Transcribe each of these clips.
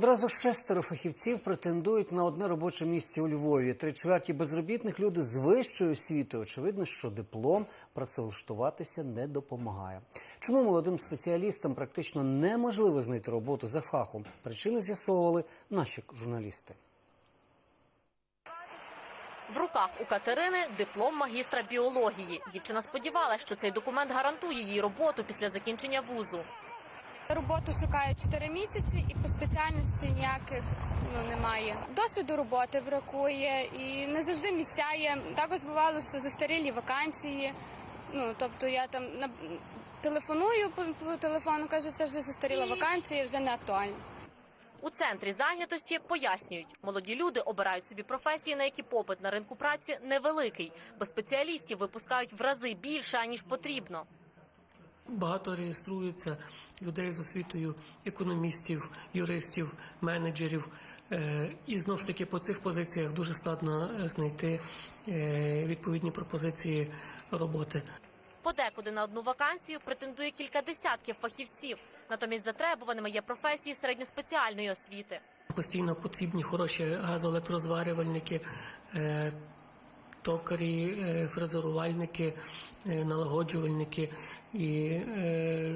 Одразу шестеро фахівців претендують на одне робоче місце у Львові. Три чверті безробітних люди з вищою освітою. Очевидно, що диплом працевлаштуватися не допомагає. Чому молодим спеціалістам практично неможливо знайти роботу за фахом? Причини з'ясовували наші журналісти. В руках у Катерини диплом магістра біології. Дівчина сподівалася, що цей документ гарантує їй роботу після закінчення вузу. Роботу шукають 4 місяці і по спеціальності ніяких ну немає. Досвіду роботи бракує і не завжди місця є. Також бувало, що застарілі вакансії. Ну тобто я там на телефоную по, по телефону, кажу, це вже застаріла вакансія, вже не актуально. У центрі зайнятості пояснюють, молоді люди обирають собі професії, на які попит на ринку праці невеликий, бо спеціалістів випускають в рази більше аніж потрібно. Багато реєструється людей з освітою економістів, юристів, менеджерів. Е, І знову ж таки по цих позиціях дуже складно е, знайти е, відповідні пропозиції роботи. Подекуди на одну вакансію претендує кілька десятків фахівців. Натомість затребуваними є професії середньоспеціальної освіти. Постійно потрібні хороші газоелектрозварювальники, токарі, е, фрезерувальники, е, налагоджувальники. І е,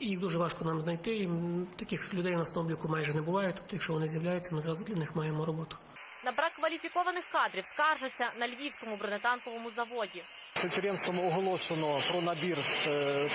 їх дуже важко нам знайти. І таких людей у нас на обліку майже не буває. Тобто, якщо вони з'являються, ми зразу для них маємо роботу. На брак кваліфікованих кадрів скаржаться на львівському бронетанковому заводі. Підприємством оголошено про набір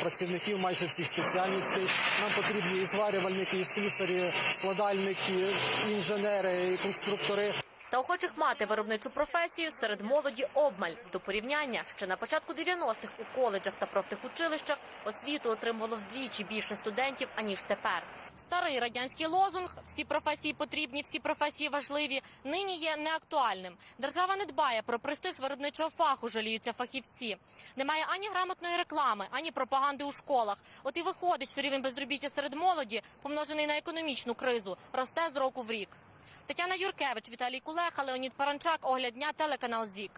працівників майже всіх спеціальностей. Нам потрібні і зварювальники, і слюсарі, складальники, інженери, і конструктори. Та охочих мати виробничу професію серед молоді обмаль. До порівняння ще на початку 90-х у коледжах та профтехучилищах освіту отримувало вдвічі більше студентів, аніж тепер. Старий радянський лозунг «всі професії потрібні, всі професії важливі» нині є неактуальним. Держава не дбає про престиж виробничого фаху, жаліються фахівці. Немає ані грамотної реклами, ані пропаганди у школах. От і виходить, що рівень безробіття серед молоді, помножений на економічну кризу, росте з року в рік. Тетяна Юркевич, Віталій Кулеха, Леонід Паранчак, Огляд дня, телеканал ЗІК.